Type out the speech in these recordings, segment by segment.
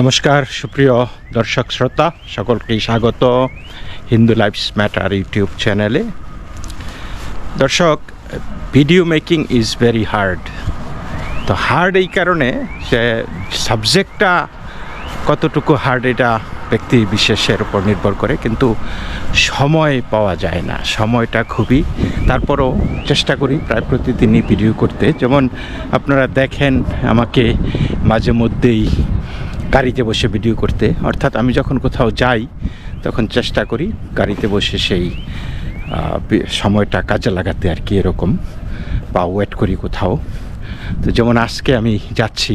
নমস্কার, সুপ্রিয় দর্শক শ্রোতা, সকলকেই স্বাগত হিন্দু লাইফস ম্যাটার ইউটিউব চ্যানেলে। দর্শক, video making is very hard. তো হার্ড এই কারণে যে সাবজেক্টটা কতটুকু হার্ড এটা ব্যক্তি বিশেষের উপর নির্ভর করে, কিন্তু সময় পাওয়া যায় না। সময়টা খুবই, তারপরও চেষ্টা করি প্রায় প্রতিদিনই ভিডিও করতে। যেমন আপনারা দেখেন, আমাকে মাঝে মধ্যেই গাড়িতে বসে ভিডিও করতে। অর্থাৎ আমি যখন কোথাও যাই, তখন চেষ্টা করি গাড়িতে বসে সেই সময়টা কাজে লাগাতে আর কি এরকম বা ওয়েট করি কোথাও। তো যেমন আজকে আমি যাচ্ছি,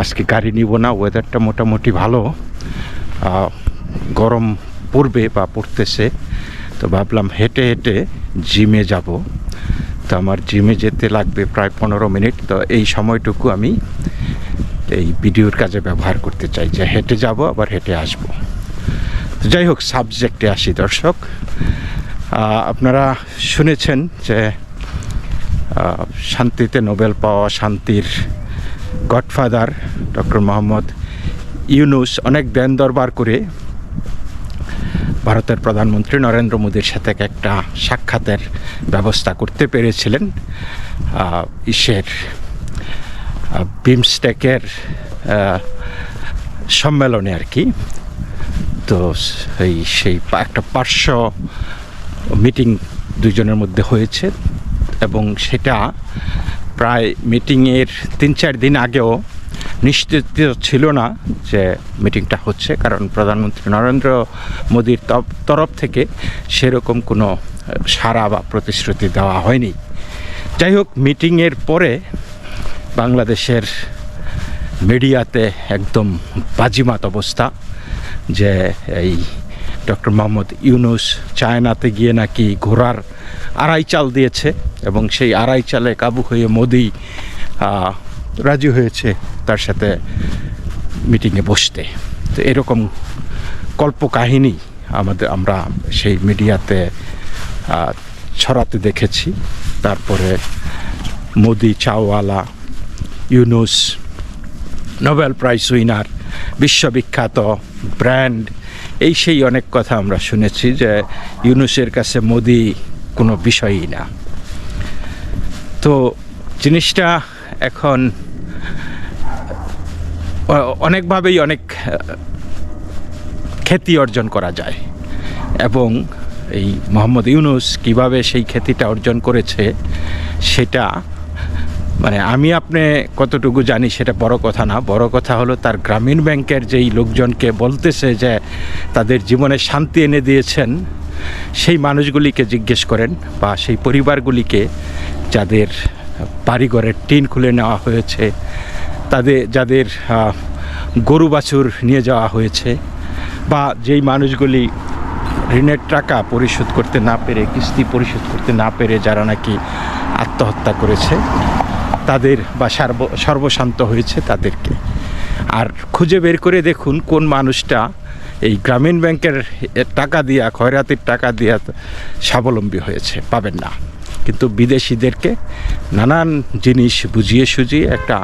আজকে গাড়ি নিব না ওয়েদারটা মোটামুটি ভালো। গরম পড়বে বা পড়তেছে, তো ভাবলাম হেঁটে হেঁটে জিমে যাব। তো আমার জিমে যেতে লাগবে প্রায় পনেরো মিনিট, তো এই সময়টুকু আমি এই ভিডিওর কাজে ব্যবহার করতে চাই যে হেঁটে যাব, আবার হেঁটে আসব। তো যাই হোক সাবজেক্টে আসি দর্শক। আপনারা শুনেছেন যে শান্তিতে নোবেল পাওয়া শান্তির গডফাদার ডক্টর মোহাম্মদ ইউনুস অনেক দেন দরবার করে ভারতের প্রধানমন্ত্রী নরেন্দ্র মোদীর সাথে একটা সাক্ষাতের ব্যবস্থা করতে পেরেছিলেন ইসের বিমস্টেকের সম্মেলনে আর কি। তো সেই সেই একটা পার্শ্ব মিটিং দুজনের মধ্যে হয়েছে এবং সেটা প্রায় মিটিংয়ের তিন চার দিন আগেও নিশ্চিত ছিল না যে মিটিংটা হচ্ছে, কারণ প্রধানমন্ত্রী নরেন্দ্র মোদীর তরফ থেকে সেরকম কোনো সাড়া বা প্রতিশ্রুতি দেওয়া হয়নি। যাই হোক মিটিংয়ের পরে বাংলাদেশের মিডিয়াতে একদম বাজিমাত অবস্থা যে এই ডক্টর মোহাম্মদ ইউনুস চায়নাতে গিয়ে নাকি ঘোড়ার আড়াই চাল দিয়েছে এবং সেই আড়াই চালে কাবু হয়ে মোদি রাজি হয়েছে তার সাথে মিটিংয়ে বসতে। তো এরকম কল্পকাহিনী আমাদের, আমরা সেই মিডিয়াতে ছড়াতে দেখেছি। তারপরে Modi চাওয়ালা Yunus Nobel prize winner, বিশ্ববিখ্যাত ব্র্যান্ড, এই সেই অনেক কথা আমরা শুনেছি যে ইউনুসের কাছে মোদি কোনো বিষয়ই না। তো জিনিসটা এখন অনেকভাবেই অনেক খ্যাতি অর্জন করা যায়। এবং এই মোহাম্মদ ইউনুস কীভাবে সেই খ্যাতিটা অর্জন করেছে, সেটা মানে আমি আপনি কতটুকু জানি সেটা বড় কথা না। বড় কথা হলো তার গ্রামীণ ব্যাংকের যেই লোকজনকে বলতেছে যে তাদের জীবনে শান্তি এনে দিয়েছেন, সেই মানুষগুলিকে জিজ্ঞেস করেন বা সেই পরিবারগুলিকে যাদের বাড়িঘরের টিন খুলে নেওয়া হয়েছে, তাদের, যাদের গরু বাছুর নিয়ে যাওয়া হয়েছে বা যেই মানুষগুলি ঋণের টাকা পরিশোধ করতে না পেরে, কিস্তি পরিশোধ করতে না পেরে যারা নাকি আত্মহত্যা করেছে তাদের বা সর্ব, সর্বশান্ত হয়েছে তাদেরকে। আর খুঁজে বের করে দেখুন কোন মানুষটা এই গ্রামীণ ব্যাংকের টাকা দিয়া, খয়রাতির টাকা দিয়া স্বাবলম্বী হয়েছে, পাবেন না। কিন্তু বিদেশিদেরকে নানান জিনিস বুঝিয়ে সুঝিয়ে একটা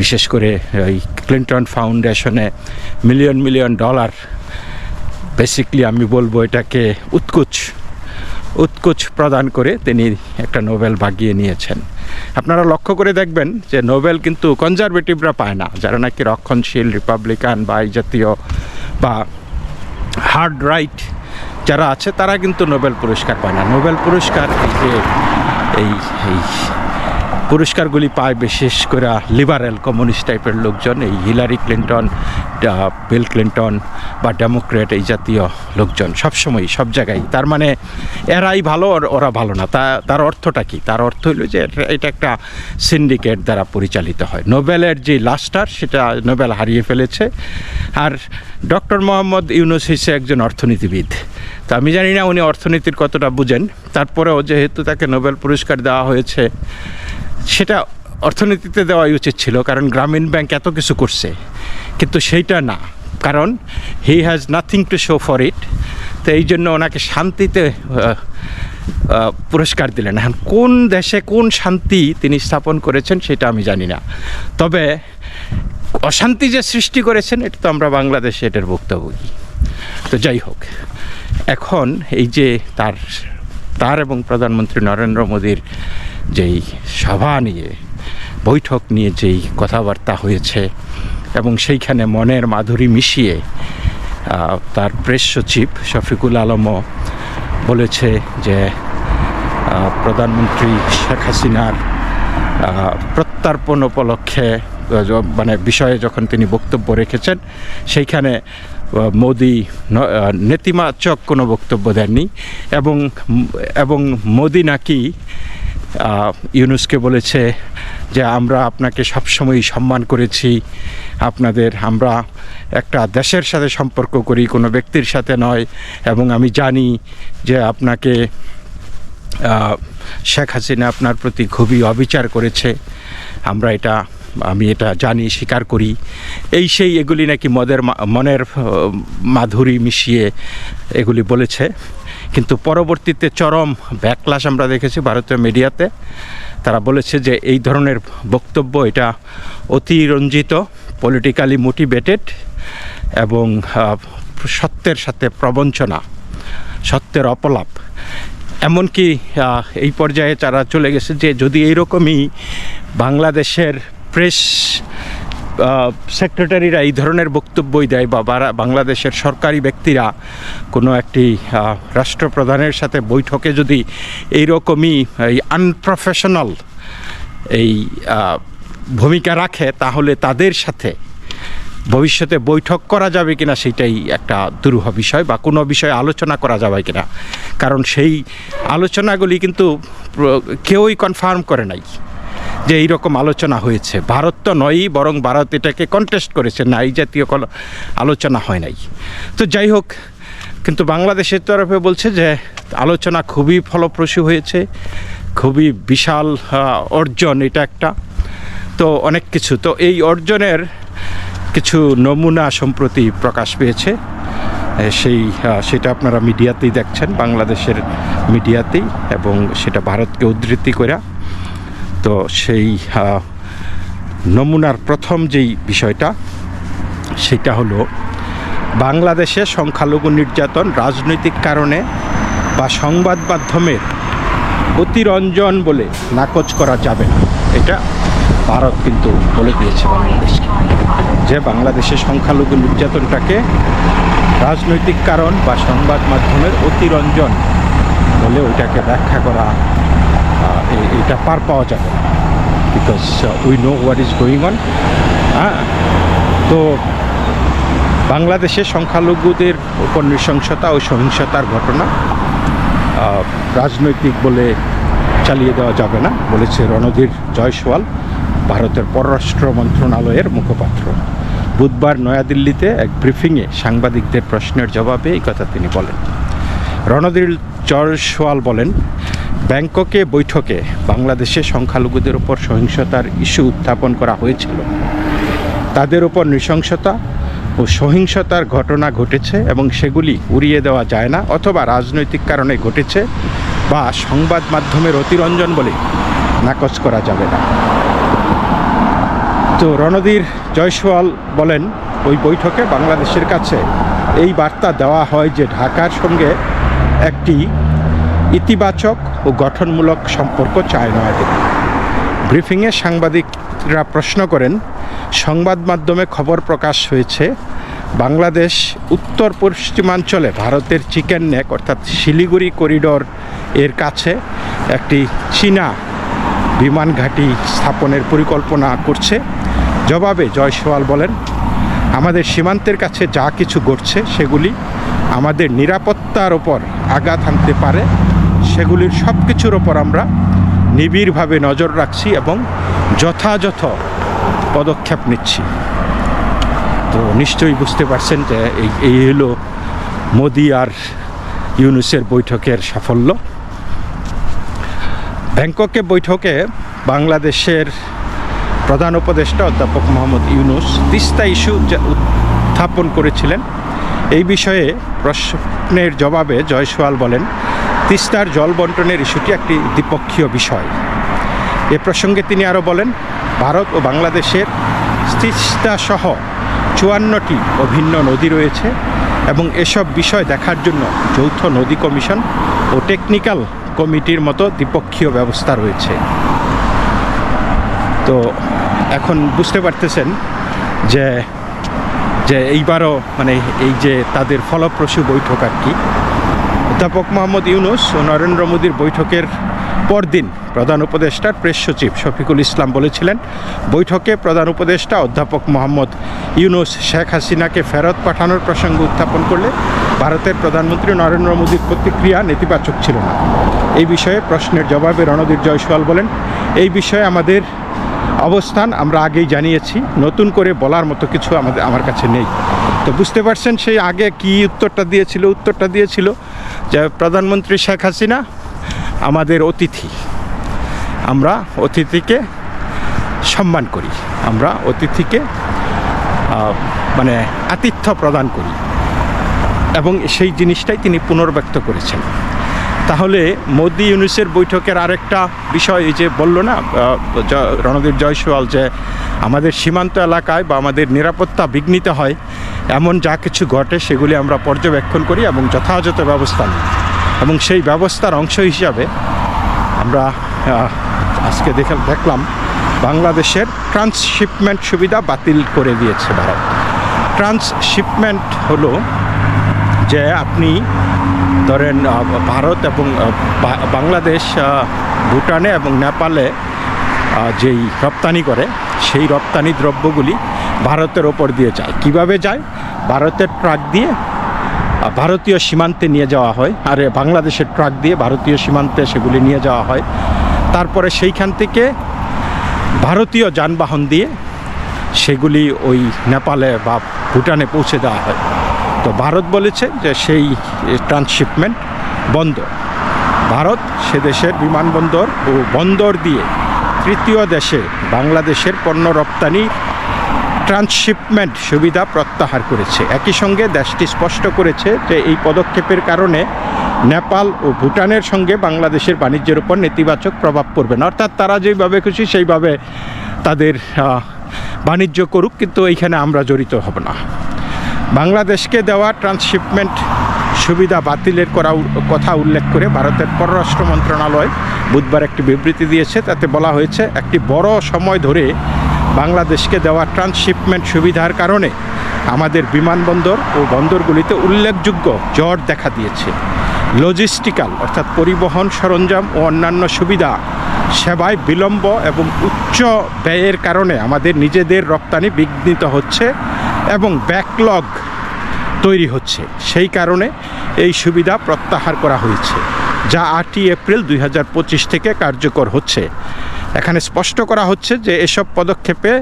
বিশেষ করে ওই ক্লিন্টন ফাউন্ডেশনে মিলিয়ন মিলিয়ন ডলার বেসিকলি আমি বলব এটাকে উৎকুচ উৎকুচ প্রদান করে তিনি একটা নোবেল ভাগিয়ে নিয়েছেন। আপনারা লক্ষ্য করে দেখবেন যে নোবেল কিন্তু কনজারভেটিভরা পায় না, যারা নাকি রক্ষণশীল, রিপাবলিকান বা এই জাতীয় বা হার্ড রাইট যারা আছে তারা কিন্তু নোবেল পুরস্কার পায় না। নোবেল পুরস্কার এই যে, এই এই পুরস্কারগুলি পায় বিশেষ করে লিবারেল কমিউনিস্ট টাইপের লোকজন, এই হিলারি ক্লিন্টন বিল ক্লিন্টন বা ডেমোক্রেট এই জাতীয় লোকজন। সবসময় সব জায়গায়। তার মানে এরাই ভালো ওরা ভালো না। তা, তার অর্থটা কি? তার অর্থ হলো যে এটা একটা সিন্ডিকেট দ্বারা পরিচালিত হয়। নোবেলের যে লাস্টার, সেটা নোবেল হারিয়ে ফেলেছে। আর ডক্টর মোহাম্মদ ইউনুস হিসে একজন অর্থনীতিবিদ। তো আমি জানি না উনি অর্থনীতির কতটা বুঝেন। তারপরেও যেহেতু তাকে নোবেল পুরস্কার দেওয়া হয়েছে সেটা অর্থনীতিতে দেওয়াই উচিত ছিল, কারণ গ্রামীণ ব্যাংক এত কিছু করছে, কিন্তু সেইটা না। কারণ he has nothing to show for it তো এই জন্য ওনাকে শান্তিতে পুরস্কার দিলেন। এখন কোন দেশে কোন শান্তি তিনি স্থাপন করেছেন সেটা আমি জানি না। তবে অশান্তি যে সৃষ্টি করেছেন, এটা তো আমরা বাংলাদেশে এটার ভুক্তভোগী। তো যাই হোক, এখন এই যে তার তার এবং প্রধানমন্ত্রী নরেন্দ্র মোদীর যেই সভা নিয়ে বৈঠক নিয়ে যেই কথাবার্তা হয়েছে এবং সেইখানে মনের মাধুরী মিশিয়ে তার প্রেস সচিব শফিকুল আলমও বলেছে যে প্রধানমন্ত্রী শেখ হাসিনার প্রত্যার্পণ উপলক্ষে মানে বিষয়ে যখন তিনি বক্তব্য রেখেছেন সেইখানে মোদি ন- আহ, নেতিবাচক কোনো বক্তব্য দেননি এবং এবং মোদি নাকি ইউনুসকে বলেছে যে, আমরা আপনাকে সবসময় সম্মান করেছি। আপনাদের, আমরা একটা দেশের সাথে সম্পর্ক করি, কোনো ব্যক্তির সাথে নয়। এবং আমি জানি যে, আপনাকে শেখ হাসিনা আপনার প্রতি খুবই অবিচার করেছে। আমরা এটা, আমি এটা জানি, স্বীকার করি। এই সেই এগুলি নাকি মদের মনের মাধুরী মিশিয়ে এগুলি বলেছে। কিন্তু পরবর্তীতে চরম ব্যাকলাশ আমরা দেখেছি ভারতীয় মিডিয়াতে। তারা বলেছে যে এই ধরনের বক্তব্য এটা অতিরঞ্জিত পলিটিক্যালি মোটিভেটেড এবং সত্যের সাথে প্রবঞ্চনা, সত্যের অপলাপ। এমনকি এই পর্যায়ে তারা চলে গেছে যে যদি এইরকমই বাংলাদেশের প্রেস সেক্রেটারিরা এই ধরনের বক্তব্যই দেয় বা বাংলাদেশের সরকারি ব্যক্তিরা কোনো একটি রাষ্ট্রপ্রধানের সাথে বৈঠকে যদি এইরকমই এই আনপ্রফেশনাল এই ভূমিকা রাখে, তাহলে তাদের সাথে ভবিষ্যতে বৈঠক করা যাবে কিনা সেটাই একটা দুরূহ বিষয় বা কোনো বিষয়ে আলোচনা করা যাবে কিনা। কারণ সেই আলোচনাগুলি কিন্তু কেউই কনফার্ম করে নাই। যে এইরকম আলোচনা হয়েছে। ভারত তো নয়ই, বরং ভারত এটাকে কন্টেস্ট করেছে। না, এই জাতীয় কোনো আলোচনা হয় নাই। তো যাই হোক, কিন্তু বাংলাদেশের তরফে বলছে যে, আলোচনা খুবই ফলপ্রসূ হয়েছে। খুবই বিশাল অর্জন এটা একটা। তো অনেক কিছু। তো এই অর্জনের কিছু নমুনা সম্প্রতি প্রকাশ পেয়েছে। সেই সেটা আপনারা মিডিয়াতেই দেখছেন। বাংলাদেশের মিডিয়াতেই এবং সেটা ভারতকে উদ্ধৃতি করে তো সেই নমুনার প্রথম যেই বিষয়টা, সেটা হলো বাংলাদেশে সংখ্যালঘু নির্যাতন রাজনৈতিক কারণে বা সংবাদ মাধ্যমের অতিরঞ্জন বলে নাকচ করা যাবে না। এটা ভারত কিন্তু বলে দিয়েছে বাংলাদেশকে। যে বাংলাদেশে সংখ্যালঘু নির্যাতনটাকে রাজনৈতিক কারণ বা সংবাদ মাধ্যমের অতিরঞ্জন বলে ওইটাকে ব্যাখ্যা করা এটা পার পাওয়া যাবে। Because we know what is going on হ্যাঁ তো বাংলাদেশে সংখ্যালঘুদের উপর নৃশংসতা ও সহিংসতার ঘটনা রাজনৈতিক বলে চালিয়ে দেওয়া যাবে না, বলেছে রণধীর জয়সওয়াল, ভারতের পররাষ্ট্র মন্ত্রণালয়ের মুখপাত্র। বুধবার নয়াদিল্লিতে এক ব্রিফিংয়ে সাংবাদিকদের প্রশ্নের জবাবে এই কথা তিনি বলেন। রণধীর জয়সওয়াল বলেন ব্যাংককে, বৈঠকে বাংলাদেশে সংখ্যালঘুদের উপর সহিংসতার ইস্যু উত্থাপন করা হয়েছিল। তাদের উপর নৃশংসতা ও সহিংসতার ঘটনা ঘটেছে এবং সেগুলি উড়িয়ে দেওয়া যায় না অথবা রাজনৈতিক কারণে ঘটেছে বা সংবাদ মাধ্যমের অতিরঞ্জন বলে নাকচ করা যাবে না। তো রণধীর জয়সওয়াল বলেন, ওই বৈঠকে বাংলাদেশের কাছে এই বার্তা দেওয়া হয় যে ঢাকার সঙ্গে একটি ইতিবাচক ও গঠনমূলক সম্পর্ক চায় নয়াদিল্লি। ব্রিফিংয়ে সাংবাদিকরা প্রশ্ন করেন, সংবাদ মাধ্যমে খবর প্রকাশ হয়েছে, বাংলাদেশ, উত্তর পশ্চিমাঞ্চলে ভারতের চিকেন নেক অর্থাৎ শিলিগুড়ি করিডোর এর কাছে একটি চীনা বিমান ঘাঁটি স্থাপনের পরিকল্পনা করছে। জবাবে জয়সওয়াল বলেন, আমাদের সীমান্তের কাছে যা কিছু ঘটছে সেগুলি আমাদের নিরাপত্তার ওপর আঘাত আনতে পারে সেগুলির সব কিছুর ওপর আমরা নিবিড়ভাবে নজর রাখছি এবং যথাযথ পদক্ষেপ নিচ্ছি। তো নিশ্চয়ই বুঝতে পারছেন যে এই এই হলো মোদি আর ইউনুসের বৈঠকের সাফল্য। ব্যাংককে বৈঠকে বাংলাদেশের প্রধান উপদেষ্টা অধ্যাপক মোহাম্মদ ইউনুস তিস্তা ইস্যু উত্থাপন করেছিলেন। এই বিষয়ে প্রশ্নের জবাবে জয়সওয়াল বলেন তিস্তার জল বন্টনের ইস্যুটি একটি দ্বিপক্ষীয় বিষয়। এ প্রসঙ্গে তিনি আরও বলেন, ভারত ও বাংলাদেশের তিস্তা সহ চুয়ান্নটি অভিন্ন নদী রয়েছে এবং এসব বিষয় দেখার জন্য যৌথ নদী কমিশন ও টেকনিক্যাল কমিটির মতো দ্বিপক্ষীয় ব্যবস্থা রয়েছে। তো এখন বুঝতে পারতেছেন যে যে এইবারও মানে এই যে তাদের ফলপ্রসূ বৈঠক আর কি অধ্যাপক মোহাম্মদ ইউনুস ও নরেন্দ্র মোদীর বৈঠকের পরদিন প্রধান উপদেষ্টার প্রেস সচিব শফিকুল ইসলাম বলেছিলেন, বৈঠকে প্রধান উপদেষ্টা অধ্যাপক মোহাম্মদ ইউনুস শেখ হাসিনাকে ফেরত পাঠানোর প্রসঙ্গ উত্থাপন করলে ভারতের প্রধানমন্ত্রী নরেন্দ্র মোদীর প্রতিক্রিয়া নেতিবাচক ছিল না। এই বিষয়ে প্রশ্নের জবাবে রণদীপ জয়সওয়াল বলেন, এই বিষয়ে আমাদের অবস্থান আমরা আগেই জানিয়েছি, নতুন করে বলার মতো কিছু আমাদের, আমার কাছে নেই। তো বুঝতে পারছেন সেই আগে কি উত্তরটা দিয়েছিল উত্তরটা দিয়েছিল যে প্রধানমন্ত্রী শেখ হাসিনা আমাদের অতিথি। আমরা অতিথিকে সম্মান করি। আমরা অতিথিকে মানে আতিথ্য প্রদান করি। এবং সেই জিনিসটাই তিনি পুনর্ব্যক্ত করেছেন। তাহলে মোদি ইউনুসের বৈঠকের আরেকটা বিষয় এই যে বলল না রণদীপ জয়সওয়াল যে আমাদের সীমান্ত এলাকায় বা আমাদের নিরাপত্তা বিঘ্নিত হয় এমন যা কিছু ঘটে সেগুলি আমরা পর্যবেক্ষণ করি এবং যথাযথ ব্যবস্থা নিই। এবং সেই ব্যবস্থার অংশ হিসাবে আমরা আজকে দেখে দেখলাম বাংলাদেশের ট্রান্সশিপমেন্ট সুবিধা বাতিল করে দিয়েছে ভারত। ট্রান্সশিপমেন্ট হলো যে আপনি ধরেন ভারত এবং বাংলাদেশ ভুটানে এবং নেপালে যেই রপ্তানি করে, সেই রপ্তানি দ্রব্যগুলি ভারতের ওপর দিয়ে যায়। কীভাবে যায়? ভারতের ট্রাক দিয়ে ভারতীয় সীমান্তে নিয়ে যাওয়া হয়। আর, বাংলাদেশের ট্রাক দিয়ে ভারতীয় সীমান্তে সেগুলি নিয়ে যাওয়া হয়। তারপরে সেইখান থেকে ভারতীয় যানবাহন দিয়ে সেগুলি ওই নেপালে বা ভুটানে পৌঁছে দেওয়া হয়। তো ভারত বলেছে যে সেই ট্রান্সশিপমেন্ট বন্ধ। ভারত সে দেশের বিমানবন্দর ও বন্দর দিয়ে তৃতীয় দেশে বাংলাদেশের পণ্য রপ্তানি ট্রান্সশিপমেন্ট সুবিধা প্রত্যাহার করেছে। একই সঙ্গে দেশটি স্পষ্ট করেছে যে এই পদক্ষেপের কারণে নেপাল ও ভুটানের সঙ্গে বাংলাদেশের বাণিজ্যের উপর নেতিবাচক প্রভাব পড়বে না। অর্থাৎ তারা যেভাবে খুশি, সেইভাবে তাদের বাণিজ্য করুক, কিন্তু এইখানে আমরা জড়িত হব না। বাংলাদেশকে দেওয়া ট্রান্সশিপমেন্ট সুবিধা বাতিলের করা কথা উল্লেখ করে ভারতের পররাষ্ট্র মন্ত্রণালয় বুধবার একটি বিবৃতি দিয়েছে। তাতে বলা হয়েছে, একটি বড় সময় ধরে বাংলাদেশকে দেওয়া ট্রান্সশিপমেন্ট সুবিধার কারণে আমাদের বিমানবন্দর ও বন্দরগুলিতে উল্লেখযোগ্য জ্বর দেখা দিয়েছে। লজিস্টিক্যাল অর্থাৎ পরিবহন সরঞ্জাম ও অন্যান্য সুবিধা, সেবায় বিলম্ব এবং উচ্চ ব্যয়ের কারণে আমাদের নিজেদের রপ্তানি বিঘ্নিত হচ্ছে এবং ব্যাকলগ তৈরি হচ্ছে। সেই কারণে এই সুবিধা প্রত্যাহার করা হয়েছে, যা আটই এপ্রিল দুই হাজার পঁচিশ থেকে কার্যকর হচ্ছে। এখানে স্পষ্ট করা হচ্ছে যে এসব পদক্ষেপে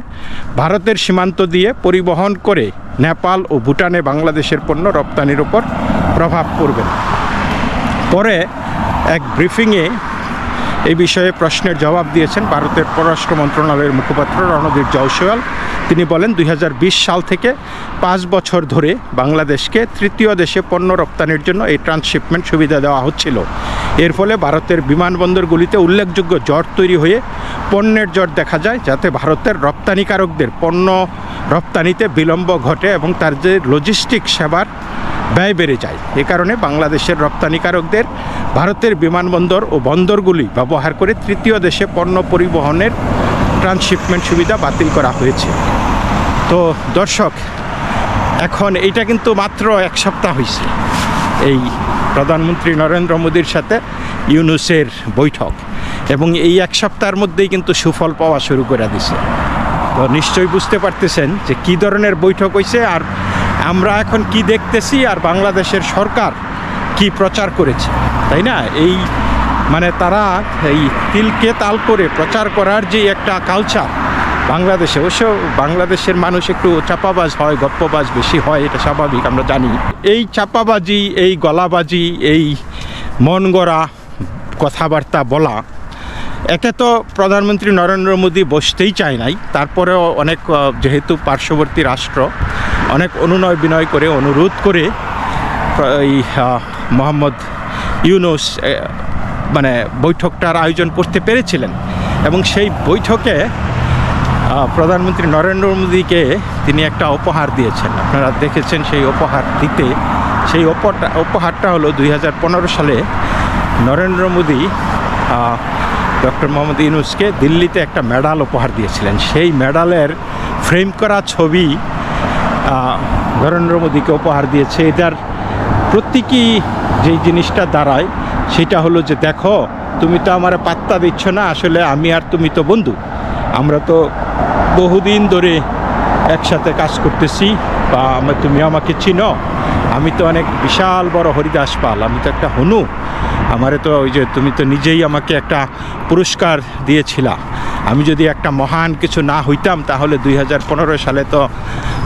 ভারতের সীমান্ত দিয়ে পরিবহন করে নেপাল ও ভুটানে বাংলাদেশের পণ্য রপ্তানির ওপর প্রভাব পড়বে। পরে এক ব্রিফিংয়ে এই বিষয়ে প্রশ্নের জবাব দিয়েছেন ভারতের পররাষ্ট্র মন্ত্রণালয়ের মুখপাত্র রণদীপ জয়সওয়াল। তিনি বলেন, দুই হাজার বিশ সাল থেকে পাঁচ বছর ধরে বাংলাদেশকে তৃতীয় দেশে পণ্য রপ্তানির জন্য এই ট্রান্সশিপমেন্ট সুবিধা দেওয়া হচ্ছিল। এর ফলে ভারতের বিমানবন্দরগুলিতে উল্লেখযোগ্য জ্বর তৈরি হয়ে পণ্যের জ্বর দেখা যায়, যাতে ভারতের রপ্তানিকারকদের পণ্য রপ্তানিতে বিলম্ব ঘটে এবং তার যে লজিস্টিক সেবার ব্যয় বেড়ে যায়। এ কারণে বাংলাদেশের রপ্তানিকারকদের ভারতের বিমানবন্দর ও বন্দরগুলি ব্যবহার করে তৃতীয় দেশে পণ্য পরিবহনের ট্রান্সশিপমেন্ট সুবিধা বাতিল করা হয়েছে। তো দর্শক, এখন এইটা কিন্তু মাত্র এক সপ্তাহ হয়েছে এই প্রধানমন্ত্রী নরেন্দ্র মোদীর সাথে ইউনুসের বৈঠক। এবং এই এক সপ্তাহের মধ্যেই কিন্তু সুফল পাওয়া শুরু করে দিছে। তো নিশ্চয়ই বুঝতে পারতেছেন যে কী ধরনের বৈঠক হয়েছে আর আমরা এখন কি দেখতেছি আর বাংলাদেশের সরকার কি প্রচার করেছে, তাই না? এই মানে তারা এই তিলকে তাল করে প্রচার করার যে একটা কালচার বাংলাদেশে, অবশ্য বাংলাদেশের মানুষ একটু চাপাবাজ হয়, গপ্পবাজ বেশি হয়, এটা স্বাভাবিক, আমরা জানি। এই চাপাবাজি, এই গলাবাজি, এই মন গড়া কথাবার্তা বলা এতে তো প্রধানমন্ত্রী নরেন্দ্র মোদী বসতেই চায় নাই, তারপরেও অনেক যেহেতু পার্শ্ববর্তী রাষ্ট্র, অনেক অনুনয় বিনয় করে, অনুরোধ করে, এই মোহাম্মদ ইউনুস মানে বৈঠকটার আয়োজন করতে পেরেছিলেন এবং সেই বৈঠকে প্রধানমন্ত্রী নরেন্দ্র মোদীকে তিনি একটা উপহার দিয়েছেন। আপনারা দেখেছেন সেই উপহার দিতে, সেই উপহারটা উপহারটা হলো দু হাজার পনেরো সালে নরেন্দ্র মোদী ডক্টর মোহাম্মদ ইউনুসকে দিল্লিতে একটা মেডাল উপহার দিয়েছিলেন। সেই মেডালের ফ্রেম করা ছবি নরেন্দ্র মোদীকে উপহার দিয়েছে। এটার প্রতীকী যেই জিনিসটা দাঁড়ায়, সেটা হলো যে দেখো, তুমি তো আমার পাত্তা দিচ্ছ না, আসলে আমি আর তুমি তো বন্ধু। আমরা তো বহুদিন ধরে একসাথে কাজ করতেছি, বা আমা- তুমি আমাকে চিনো। আমি তো অনেক বিশাল বড় হরিদাস পাল, আমি তো একটা হনু। আমারে তো ওই যে তুমি তো নিজেই আমাকে একটা পুরস্কার দিয়েছিলা। আমি যদি একটা মহান কিছু না হইতাম, তাহলে দুই হাজার পনেরো সালে তো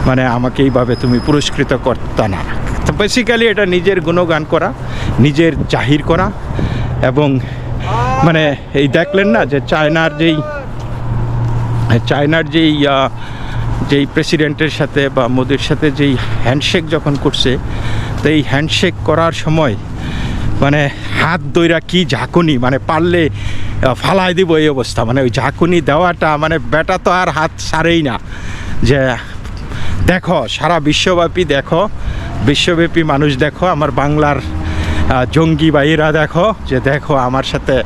মানে আমাকে এইভাবে তুমি পুরস্কৃত করতে না। তো বেসিক্যালি এটা নিজের গুণগান করা, নিজের জাহির করা এবং মানে এই দেখলেন না যে চায়নার যেই চায়নার যেই যেই প্রেসিডেন্টের সাথে বা মোদির সাথে যেই হ্যান্ডশেক যখন করছে, তো এই হ্যান্ডশেক করার সময় মানে হাত দইরা কি ঝাঁকুনি? মানে পারলে ফালাই দিব এই অবস্থা। মানে ওই ঝাঁকুনি দেওয়াটা মানে বেটা তো আর হাত সারেই না। যে, দেখো, সারা বিশ্বব্যাপী দেখো, বিশ্বব্যাপী মানুষ দেখো, আমার বাংলার জঙ্গি ভাইয়েরা দেখো, যে দেখো আমার সাথে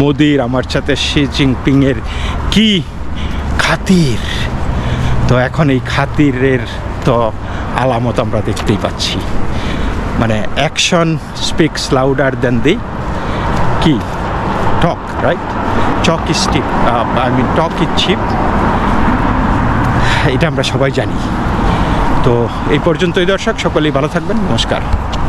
মোদির, আমার সাথে শি জিনপিংয়ের কি খাতির। তো এখন এই খাতিরের তো আলামত আমরা দেখতেই পাচ্ছি। মানে action speaks louder than the কি talk right talk is cheap I mean talk is cheap এটা আমরা সবাই জানি। তো এই পর্যন্তই দর্শক, সকলেই ভালো থাকবেন। নমস্কার।